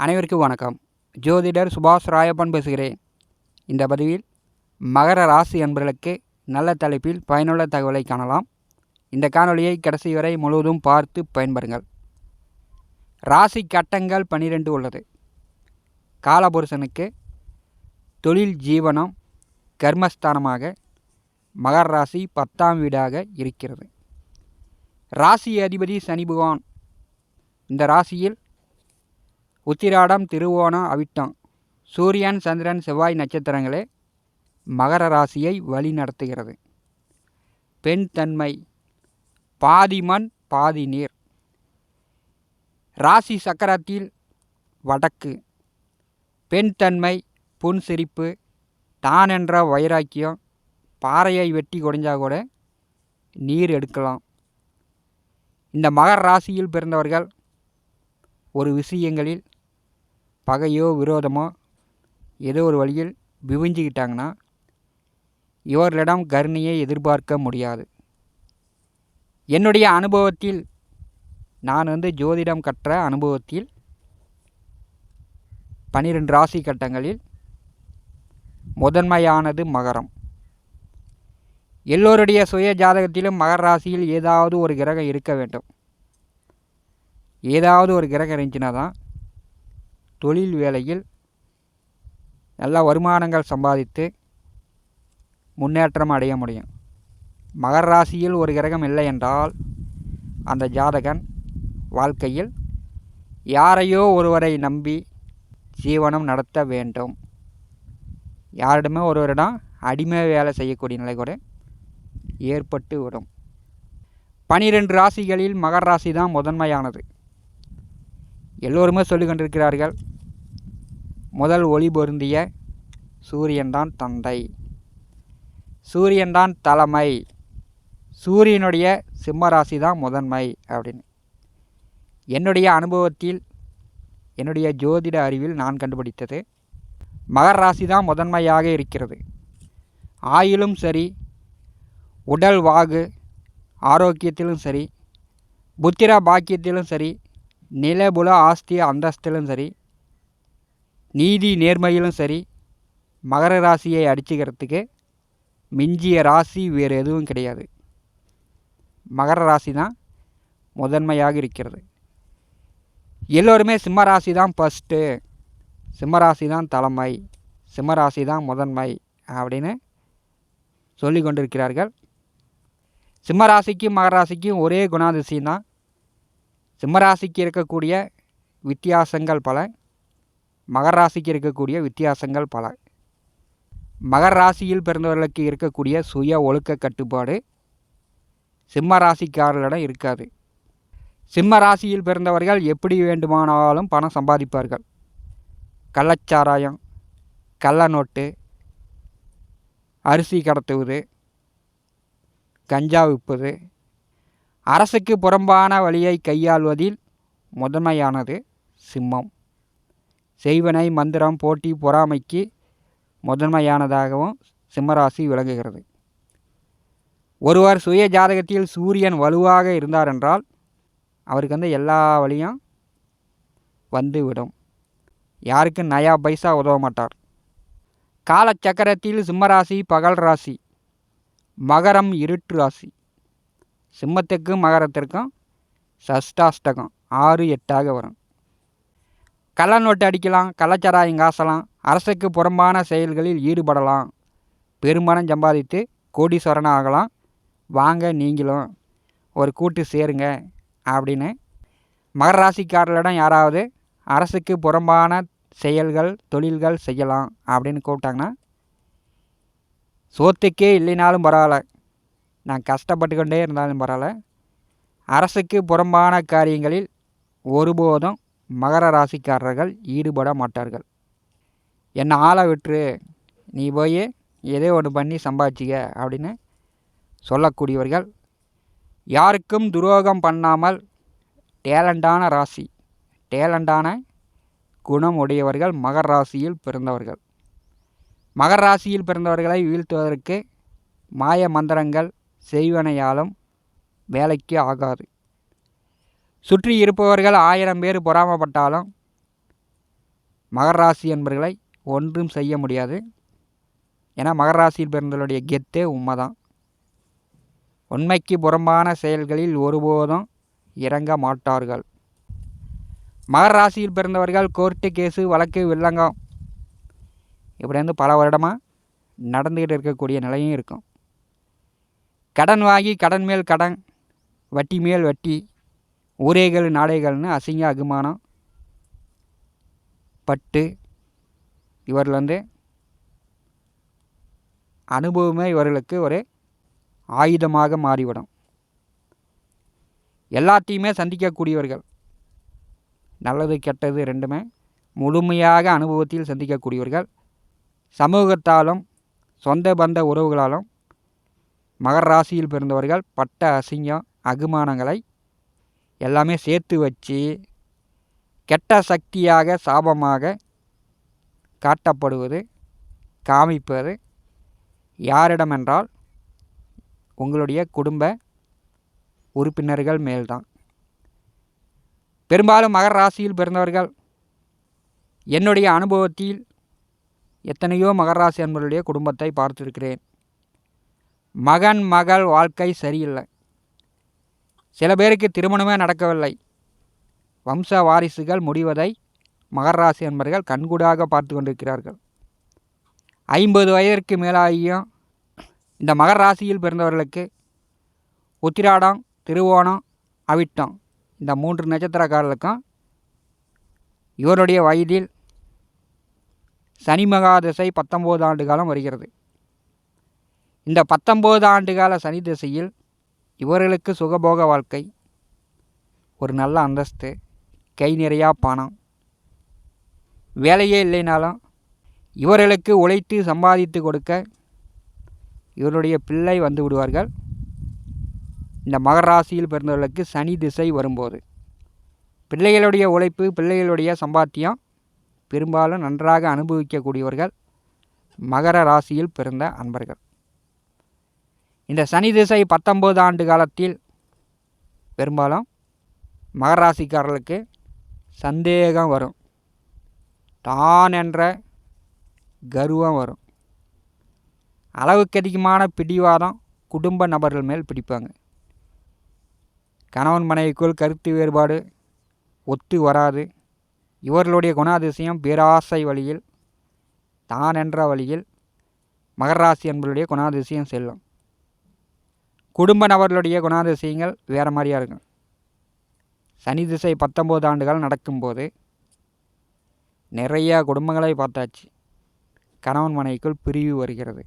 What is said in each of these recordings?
அனைவருக்கும் வணக்கம். ஜோதிடர் சுபாஷ் ராயப்பன் பேசுகிறேன். இந்த பதிவில் மகர ராசி என்பவர்களுக்கு நல்ல தலைப்பில் பயனுள்ள தகவலை காணலாம். இந்த காணொலியை கடைசி வரை முழுவதும் பார்த்து பயன்பெறுங்கள். ராசி கட்டங்கள் பனிரெண்டு உள்ளது. காலபுருஷனுக்கு தொழில் ஜீவனம் கர்மஸ்தானமாக மகர ராசி பத்தாம் வீடாக இருக்கிறது. ராசி அதிபதி சனி பகவான். இந்த ராசியில் உத்திராடம் திருவோணம் அவிட்டம். சூரியன் சந்திரன் செவ்வாய் நட்சத்திரங்களே மகர ராசியை வழி நடத்துகிறது பெண் தன்மை. பாதி மண் பாதி நீர். ராசி சக்கரத்தில் வடக்கு. பெண் தன்மை புன்சிரிப்பு தான் என்ற வைராக்கியம். பாறையை வெட்டி குடைஞ்சா கூட நீர் எடுக்கலாம். இந்த மகர ராசியில் பிறந்தவர்கள் ஒரு விஷயங்களில் பகையோ விரோதமோ ஏதோ ஒரு வழியில் விவிஞ்சிக்கிட்டாங்கன்னா இவர்களிடம் கருணையை எதிர்பார்க்க முடியாது. என்னுடைய அனுபவத்தில் நான் வந்து ஜோதிடம் கற்ற அனுபவத்தில் பன்னிரெண்டு ராசி கட்டங்களில் முதன்மையானது மகரம். எல்லோருடைய சுய ஜாதகத்திலும் மகர ராசியில் ஏதாவது ஒரு கிரகம் இருக்க வேண்டும். ஏதாவது ஒரு கிரகம் இருந்துச்சுன்னா தான் தொழில் வேலையில் நல்ல வருமானங்கள் சம்பாதித்து முன்னேற்றம் அடைய முடியும். மகர ராசியில் ஒரு கிரகம் இல்லை என்றால் அந்த ஜாதகன் வாழ்க்கையில் யாரையோ ஒருவரை நம்பி ஜீவனம் நடத்த வேண்டும். யாரிடமே ஒருவரிடம் அடிமை வேலை செய்யக்கூடிய நிலை கூட ஏற்பட்டு விடும். பனிரெண்டு ராசிகளில் மகர ராசி தான் முதன்மையானது. எல்லோருமே சொல்லிக் கொண்டிருக்கிறார்கள் முதல் ஒளி பொருந்திய சூரியன்தான் தந்தை. சூரியன்தான் தலைமை. சூரியனுடைய சிம்மராசி தான் முதன்மை அப்படின்னு. என்னுடைய அனுபவத்தில் என்னுடைய ஜோதிட அறிவில் நான் கண்டுபிடித்தது மகர ராசி தான் முதன்மையாக இருக்கிறது. ஆயிலும் சரி உடல் வாகு ஆரோக்கியத்திலும் சரி புத்திர பாக்கியத்திலும் சரி நிலபுல ஆஸ்தி அந்தஸ்திலும் சரி நீதி நேர்மையிலும் சரி மகர ராசியை அடிச்சுக்கிறதுக்கு மிஞ்சிய ராசி வேறு எதுவும் கிடையாது. மகர ராசி தான் முதன்மையாக இருக்கிறது. எல்லோருமே சிம்ம ராசி தான் ஃபஸ்ட்டு சிம்மராசி தான் தலைமை சிம்மராசி தான் முதன்மை அப்படின்னு சொல்லி கொண்டிருக்கிறார்கள். மகர் ராசிக்கும் ஒரே குணாதிசயம் தான் சிம்மராசிக்கு இருக்கக்கூடிய வித்தியாசங்கள் பல மகர் ராசிக்கு இருக்கக்கூடிய வித்தியாசங்கள் பல. மகர் ராசியில் பிறந்தவர்களுக்கு இருக்கக்கூடிய சுய ஒழுக்க கட்டுப்பாடு சிம்ம ராசிக்காரர்களிடம் இருக்காது. சிம்ம ராசியில் பிறந்தவர்கள் எப்படி வேண்டுமானாலும் பணம் சம்பாதிப்பார்கள். கள்ளச்சாராயம் கள்ள நோட்டு அரிசி கடத்துவது கஞ்சா விற்பது அரசுக்கு புறம்பான வழியை கையாள்வதில் முதன்மையானது சிம்மம். செய்வனை மந்திரம் போட்டி பொறாமைக்கு முதன்மையானதாகவும் சிம்மராசி விளங்குகிறது. ஒருவர் சுய ஜாதகத்தில் சூரியன் வலுவாக இருந்தார் என்றால் அவருக்கு வந்து எல்லா வழியும் வந்துவிடும். யாருக்கும் நயா பைசா உதவ மாட்டார். காலச்சக்கரத்தில் சிம்மராசி பகல் ராசி மகரம் இருட்டு ராசி. சிம்மத்துக்கும் மகரத்திற்கும் சஷ்டாஷ்டகம் ஆறு எட்டாக வரும். கள்ள நோட்டு அடிக்கலாம் கள்ளச்சாராயம் காசலாம் அரசுக்கு புறம்பான செயல்களில் ஈடுபடலாம். பெரும்பணம் சம்பாதித்து கோடீஸ்வரன் ஆகலாம். வாங்க நீங்களும் ஒரு கூட்டு சேருங்க அப்படின்னு. மகர ராசிக்காரர்களிடம் யாராவது அரசுக்கு புறம்பான செயல்கள் தொழில்கள் செய்யலாம் அப்படின்னு கூப்பிட்டாங்கன்னா சோத்துக்கே இல்லைனாலும் பரவாயில்ல. நான் கஷ்டப்பட்டு கொண்டே இருந்தாலும் பரவாயில்ல. அரசுக்கு புறம்பான காரியங்களில் ஒருபோதும் மகர ராசிக்காரர்கள் ஈடுபட மாட்டார்கள். என்னை ஆளை விட்டுரு. நீ போய் ஏதோ ஒன்று பண்ணி சம்பாதிச்சிக்க அப்படின்னு சொல்லக்கூடியவர்கள். யாருக்கும் துரோகம் பண்ணாமல் டேலண்டான ராசி டேலண்டான குணம் உடையவர்கள் மகர ராசியில் பிறந்தவர்கள். மகர ராசியில் பிறந்தவர்களை வீழ்த்துவதற்கு மாய மந்திரங்கள் செய்வனையாலும் வேலைக்கு ஆகாது. சுற்றி இருப்பவர்கள் ஆயிரம் பேர் பொறாமப்பட்டாலும் மகராசி என்பர்களை ஒன்றும் செய்ய முடியாது. ஏன்னா மகராசியில் பிறந்தவருடைய கெத்தே உண்மை தான் உண்மைக்கு புறம்பான செயல்களில் ஒருபோதும் இறங்க மாட்டார்கள். மகர ராசியில் பிறந்தவர்கள் கோர்ட்டு கேஸு வழக்கு வில்லங்கம் இப்படி வந்து பல வருடமாக நடந்துக்கிட்டு இருக்கக்கூடிய நிலையும் இருக்கும். கடன் வாங்கி கடன் மேல் கடன் வட்டி மேல் வட்டி ஊரேகள் நாடைகள்னு அசிங்க அகுமானம் பட்டு இவரில் வந்து அனுபவமே இவர்களுக்கு ஒரு ஆயுதமாக மாறிவிடும். எல்லாத்தையுமே சந்திக்கக்கூடியவர்கள் நல்லது கெட்டது ரெண்டுமே முழுமையாக அனுபவத்தில் சந்திக்கக்கூடியவர்கள். சமூகத்தாலும் சொந்த பந்த உறவுகளாலும் மகர ராசியில் பிறந்தவர்கள் பட்ட அசிங்கம் அகுமானங்களை எல்லாமே சேர்த்து வச்சு கெட்ட சக்தியாக சாபமாக காட்டப்படுவது காமிப்பது யாரிடமென்றால் உங்களுடைய குடும்ப உறுப்பினர்கள் மேல்தான். பெரும்பாலும் மகர ராசியில் பிறந்தவர்கள் என்னுடைய அனுபவத்தில் எத்தனையோ மகராசி அன்பர்களுடைய குடும்பத்தை பார்த்திருக்கிறேன். மகன் மகள் வாழ்க்கை சரியில்லை. சில பேருக்கு திருமணமே நடக்கவில்லை. வம்ச வாரிசுகள் முடிவதை மகராசி என்பர்கள் கண்கூடாக பார்த்து கொண்டிருக்கிறார்கள். ஐம்பது வயதிற்கு மேலாகியும் இந்த மகர ராசியில் பிறந்தவர்களுக்கு உத்திராடம் திருவோணம் அவிட்டம் இந்த மூன்று நட்சத்திரக்காரர்களுக்கும் இவருடைய வயதில் சனி மகாதிசை பத்தொம்போது ஆண்டு காலம் வருகிறது. இந்த பத்தொம்போது ஆண்டு கால சனி திசையில் இவர்களுக்கு சுகபோக வாழ்க்கை ஒரு நல்ல அந்தஸ்து கை நிறையா பணம் வேலையே இல்லைனாலும் இவர்களுக்கு உழைத்து சம்பாதித்து கொடுக்க இவருடைய பிள்ளை வந்து விடுவார்கள். இந்த மகர ராசியில் பிறந்தவர்களுக்கு சனி திசை வரும்போது பிள்ளைகளுடைய உழைப்பு பிள்ளைகளுடைய சம்பாத்தியம் பெரும்பாலும் நன்றாக அனுபவிக்கக்கூடியவர்கள் மகர ராசியில் பிறந்த அன்பர்கள். இந்த சனி திசை பத்தொம்போது ஆண்டு காலத்தில் பெரும்பாலும் மகராசிக்காரர்களுக்கு சந்தேகம் வரும். தான் என்ற கர்வம் வரும். அளவுக்கு அதிகமான பிடிவாதம் குடும்ப நபர்கள் மேல் பிடிப்பாங்க. கணவன் மனைவிக்குள் கருத்து வேறுபாடு ஒத்து வராது. இவர்களுடைய குணாதிசயம் பேராசை வழியில் தான் என்ற வழியில் மகராசி என்பவருடைய குணாதிசயம் செல்லும். குடும்ப நபர்களுடைய குணாதிசயங்கள் வேறு மாதிரியா இருக்கும். சனி திசை பத்தொம்போது ஆண்டுகள் நடக்கும்போது நிறைய குடும்பங்களை பார்த்தாச்சு. கணவன் மனைவிக்குள் பிரிவு வருகிறது.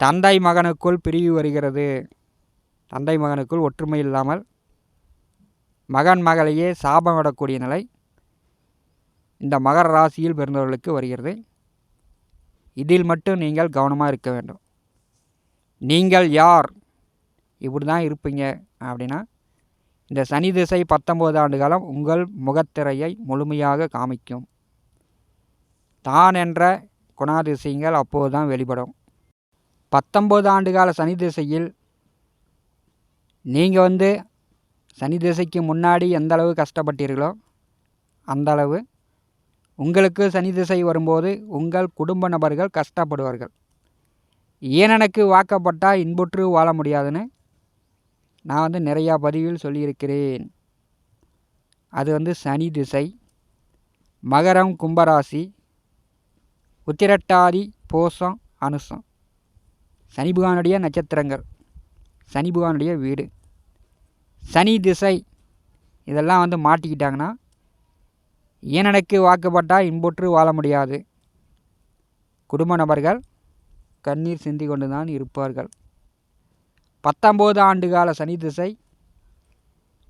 தந்தை மகனுக்குள் பிரிவு வருகிறது. தந்தை மகனுக்குள் ஒற்றுமை இல்லாமல் மகன் மகளையே சாபம் விடக்கூடிய நிலை இந்த மகர ராசியில் பிறந்தவர்களுக்கு வருகிறது. இதில் மட்டும் நீங்கள் கவனமாக இருக்க வேண்டும். நீங்கள் யார்? இப்படி தான் இருப்பீங்க அப்படின்னா இந்த சனி திசை பத்தொம்போது ஆண்டு காலம் உங்கள் முகத்திரையை முழுமையாக காமிக்கும். தான் என்ற குணாதிசயங்கள் அப்போது தான் வெளிப்படும். பத்தொம்போது ஆண்டு கால சனி திசையில் நீங்கள் வந்து சனி திசைக்கு முன்னாடி எந்த அளவு கஷ்டப்பட்டீர்களோ அந்த அளவு உங்களுக்கு சனி திசை வரும்போது உங்கள் குடும்ப நபர்கள் கஷ்டப்படுவார்கள். ஈனனுக்கு வாக்கப்பட்டால் இன்புற்று வாழ முடியாதுன்னு நான் வந்து நிறையா பதிவில் சொல்லியிருக்கிறேன். அது வந்து சனி திசை மகரம் கும்பராசி உத்திரட்டாதி போசம் அனுசம் சனி பகவானுடைய நட்சத்திரங்கள் சனி பகவானுடைய வீடு. சனி திசை இதெல்லாம் வந்து மாட்டிக்கிட்டாங்கன்னா ஈனனுக்கு வாக்கப்பட்டால் இன்புற்று வாழ முடியாது. குடும்ப நபர்கள் கண்ணீர் சிந்தி கொண்டு தான் இருப்பார்கள். பத்தொம்போது ஆண்டு கால சனி திசை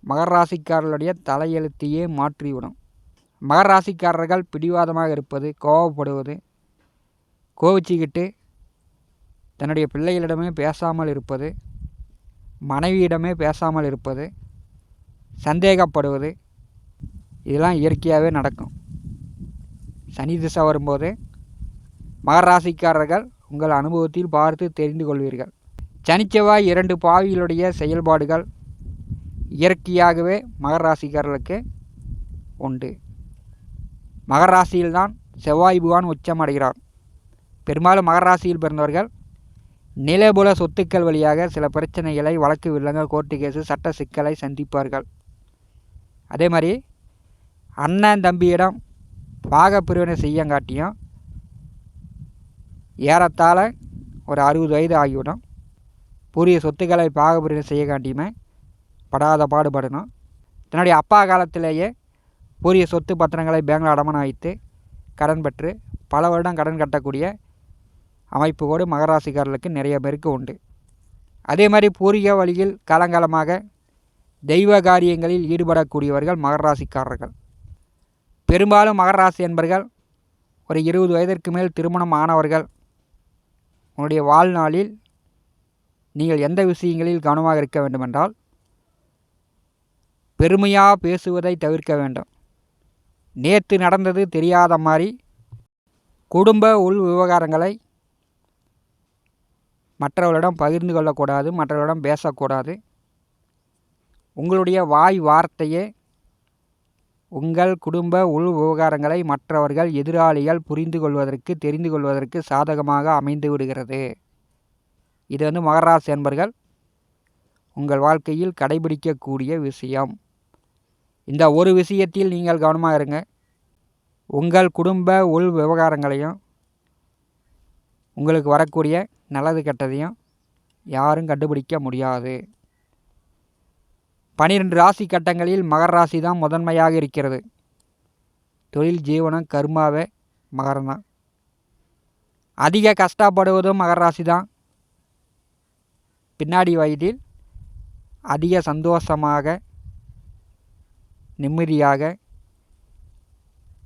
மகர ராசிக்காரர்களுடைய தலையெழுத்தையே மாற்றிவிடும். மகர ராசிக்காரர்கள் பிடிவாதமாக இருப்பது கோவப்படுவது கோவிச்சிக்கிட்டு தன்னுடைய பிள்ளைகளிடமே பேசாமல் இருப்பது மனைவியிடமே பேசாமல் இருப்பது சந்தேகப்படுவது இதெல்லாம் இயற்கையாகவே நடக்கும். சனி திசை வரும்போது மகர ராசிக்காரர்கள் உங்கள் அனுபவத்தில் பார்த்து தெரிந்து கொள்வீர்கள். சனிச்செவ்வாய் இரண்டு பாவிகளுடைய செயல்பாடுகள் இயற்கையாகவே மகர ராசிக்காரர்களுக்கு உண்டு. மகர ராசியில்தான் செவ்வாய் பகவான் உச்சமடைகிறார் பெரும்பாலும் மகர ராசியில் பிறந்தவர்கள் நிலபுல சொத்துக்கள் வழியாக சில பிரச்சனைகளை வழக்கு வில்லங்கள் கோர்ட்டு கேஸு சட்ட சிக்கலை சந்திப்பார்கள். அதே மாதிரி அண்ணன் தம்பியிடம் பாக பிரிவினை செய்யங்காட்டியும் ஏறத்தாழ ஒரு அறுபது வயது ஆகிவிடும். புரிய சொத்துக்களை பாகப்பிரிவு செய்ய காட்டியுமே படாத பாடுபடணும். தன்னுடைய அப்பா காலத்திலேயே புரிய சொத்து பத்திரங்களை பேங்கில் அடமானம் வைத்து கடன் பெற்று பல வருடம் கடன் கட்டக்கூடிய அமைப்புகோடு மகராசிக்காரர்களுக்கு நிறைய பேருக்கு உண்டு. அதே மாதிரி பூர்வீக வழியில் காலங்காலமாக தெய்வ காரியங்களில் ஈடுபடக்கூடியவர்கள் மகராசிக்காரர்கள். பெரும்பாலும் மகராசி என்பர்கள் ஒரு இருபது வயதிற்கு மேல் திருமணம் ஆனவர்கள் உங்களுடைய வாழ்நாளில் நீங்கள் எந்த விஷயங்களில் கவனமாக இருக்க வேண்டுமென்றால் பெருமையாக பேசுவதை தவிர்க்க வேண்டும். நேற்று நடந்தது தெரியாத மாதிரி குடும்ப உள் விவகாரங்களை மற்றவர்களிடம் பகிர்ந்து கொள்ளக்கூடாது மற்றவர்களிடம் பேசக்கூடாது. உங்களுடைய வாய் வார்த்தையே உங்கள் குடும்ப உள் விவகாரங்களை மற்றவர்கள் எதிராளிகள் புரிந்து கொள்வதற்கு தெரிந்து கொள்வதற்கு சாதகமாக அமைந்து விடுகிறது. இது வந்து மகராசி என்பர்கள் உங்கள் வாழ்க்கையில் கடைபிடிக்கக்கூடிய விஷயம். இந்த ஒரு விஷயத்தில் நீங்கள் கவனமாக இருங்க. உங்கள் குடும்ப உள் விவகாரங்களையும் உங்களுக்கு வரக்கூடிய நல்லது கெட்டதையும் யாரும் கண்டுபிடிக்க முடியாது. பனிரெண்டு ராசி கட்டங்களில் மகர ராசி தான் முதன்மையாக இருக்கிறது. தொழில் ஜீவனம் கர்மாவே மகரந்தான் அதிக கஷ்டப்படுவதும் மகர ராசி தான். பின்னாடி வயதில் அதிக சந்தோஷமாக நிம்மதியாக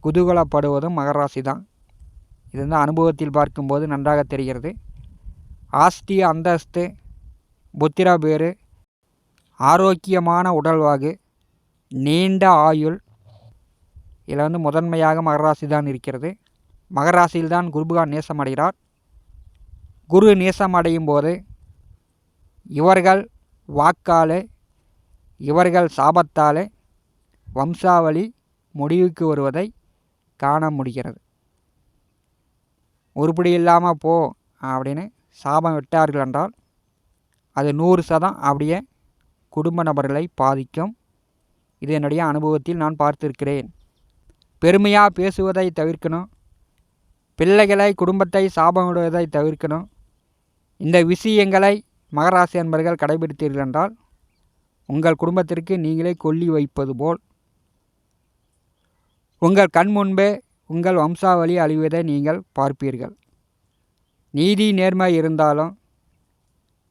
குதூகலப்படுவதும் மகர ராசி தான். இது வந்து அனுபவத்தில் பார்க்கும்போது நன்றாக தெரிகிறது. ஆஸ்தி அந்தஸ்து புத்திர பேரு ஆரோக்கியமான உடல்வாகு நீண்ட ஆயுள். இதில் வந்து முதன்மையாக மகராசி தான் இருக்கிறது. மகராசியில் தான் குருபகான் நேசமடைகிறார். குரு நேசமடையும் போது இவர்கள் வாக்காலே இவர்கள் சாபத்தாலே வம்சாவளி முடிவுக்கு வருவதை காண முடிகிறது. உருப்படி இல்லாமல் போ அப்படின்னு சாபம் விட்டார்கள் என்றால் அது நூறு சதம் அப்படியே குடும்ப நபர்களை பாதிக்கும். இது என்னுடைய அனுபவத்தில் நான் பார்த்திருக்கிறேன். பெருமையாக பேசுவதை தவிர்க்கணும். பிள்ளைகளை குடும்பத்தை சாபமிடுவதை தவிர்க்கணும். இந்த விஷயங்களை மகராசி அன்பர்கள் கடைபிடித்தீர்கள் என்றால் உங்கள் குடும்பத்திற்கு நீங்களே கொல்லி வைப்பது போல். உங்கள் கண் முன்பே உங்கள் வம்சாவளி அழிவதை நீங்கள் பார்ப்பீர்கள். நீதி நேர்மை இருந்தாலும்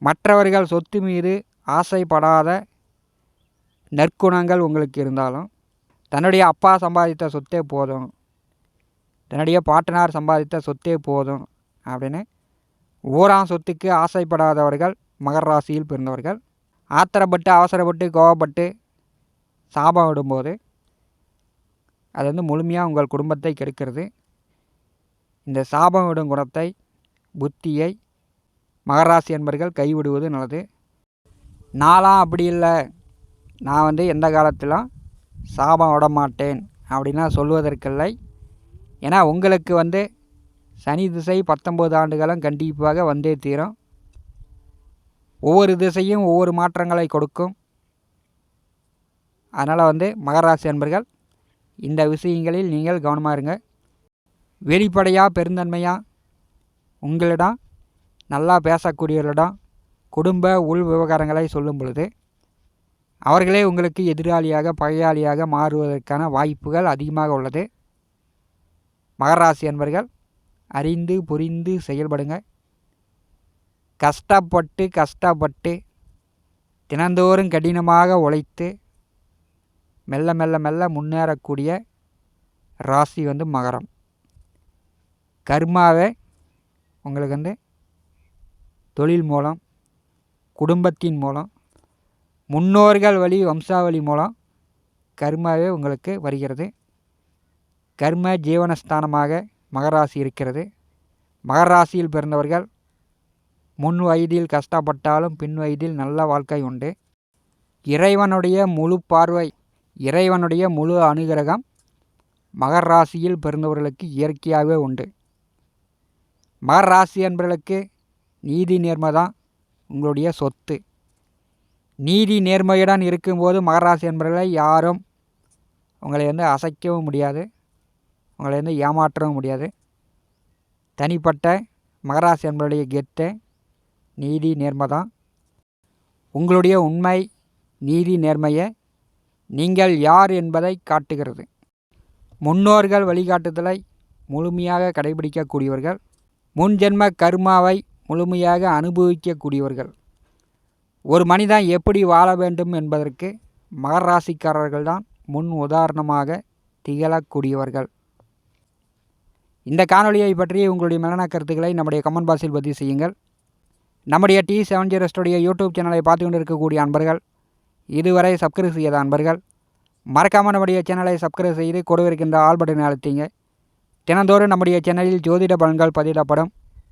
மற்றவர்கள் சொத்து மீது ஆசைப்படாத நற்குணங்கள் உங்களுக்கு இருந்தாலும் தன்னுடைய அப்பா சம்பாதித்த சொத்தே போதும். தன்னுடைய பாட்டனார் சம்பாதித்த சொத்தே போதும் அப்படின்னு ஊராம் சொத்துக்கு ஆசைப்படாதவர்கள் மகர ராசியில் பிறந்தவர்கள் ஆத்திரப்பட்டு அவசரப்பட்டு கோவப்பட்டு சாபம் விடும்போது அது வந்து முழுமையாக உங்கள் குடும்பத்தை கெடுக்கிறது. இந்த சாபம் விடும் குணத்தை புத்தியை மகராசி என்பர்கள் கைவிடுவது நல்லது. நான்லாம் அப்படி இல்லை. நான் வந்து எந்த காலத்திலும் சாபம் விட மாட்டேன் அப்படின்னா சொல்வதற்கில்லை. ஏன்னா உங்களுக்கு வந்து சனி திசை பத்தொம்போது ஆண்டுகளும் கண்டிப்பாக வந்தே தீரும். ஒவ்வொரு திசையும் ஒவ்வொரு மாற்றங்களை கொடுக்கும். அதனால் வந்து மகராசி அன்பர்கள் இந்த விஷயங்களில் நீங்கள் கவனமாக இருங்க. வெளிப்படையாக பெருந்தன்மையாக உங்களிடம் நல்லா பேசக்கூடியவர்களிடம் குடும்ப உள் விவகாரங்களை சொல்லும் பொழுது அவர்களே உங்களுக்கு எதிராளியாக பகையாளியாக மாறுவதற்கான வாய்ப்புகள் அதிகமாக உள்ளது. மகராசி என்பர்கள் அறிந்து புரிந்து செயல்படுங்க கஷ்டப்பட்டு கஷ்டப்பட்டு தினந்தோறும் கடினமாக உழைத்து மெல்ல மெல்ல மெல்ல முன்னேறக்கூடிய ராசி வந்து மகரம். கர்மாவே உங்களுக்கு வந்து தொழில் மூலம் குடும்பத்தின் மூலம் முன்னோர்கள் வழி வம்சாவளி மூலம் கர்மாவே உங்களுக்கு வருகிறது. கர்ம ஜீவனஸ்தானமாக மகராசி இருக்கிறது. மகராசியில் பிறந்தவர்கள் முன் வயதில் கஷ்டப்பட்டாலும் பின் வயதில் நல்ல வாழ்க்கை உண்டு. இறைவனுடைய முழு பார்வை இறைவனுடைய முழு அனுகிரகம் மகர் ராசியில் பிறந்தவர்களுக்கு இயற்கையாகவே உண்டு. மகர் ராசி என்பவர்களுக்கு நீதி நேர்மை தான் உங்களுடைய சொத்து. நீதி நேர்மையுடன் இருக்கும்போது மகராசி என்பவர்களை யாரும் உங்களை வந்து அசைக்கவும் முடியாது. உங்களை வந்து ஏமாற்றவும் முடியாது. தனிப்பட்ட மகராசி என்பவருடைய கெத்து நீதி நேர்மை தான் உங்களுடைய உண்மை நீதி நேர்மையை. நீங்கள் யார் என்பதை காட்டுகிறது. முன்னோர்கள் வழிகாட்டுதலை முழுமையாக கடைபிடிக்கக்கூடியவர்கள். முன்ஜென்ம கர்மாவை முழுமையாக அனுபவிக்கக்கூடியவர்கள். ஒரு மனிதன் எப்படி வாழ வேண்டும் என்பதற்கு மகர ராசிக்காரர்கள் தான் முன் உதாரணமாக திகழக்கூடியவர்கள். இந்த காணொலியை பற்றி உங்களுடைய மரண கருத்துக்களை நம்முடைய கமெண்ட் பாக்ஸில் பதிவு செய்யுங்கள். நம்முடைய டி செவன் ஜீரோஸ்டுடைய யூடியூப் சேனலை பார்த்து கொண்டு இருக்கக்கூடிய அன்பர்கள் இதுவரை சப்ஸ்கிரைப் செய்யாத அன்பர்கள் மறக்காமல் நம்முடைய சேனலை சப்ஸ்கிரைப் செய்து கொடுவிருக்கின்ற ஆல் பட்டனை அழுத்திங்க. தினந்தோறும் நம்முடைய சேனலில் ஜோதிட பலன்கள் பதிவிடப்படும்.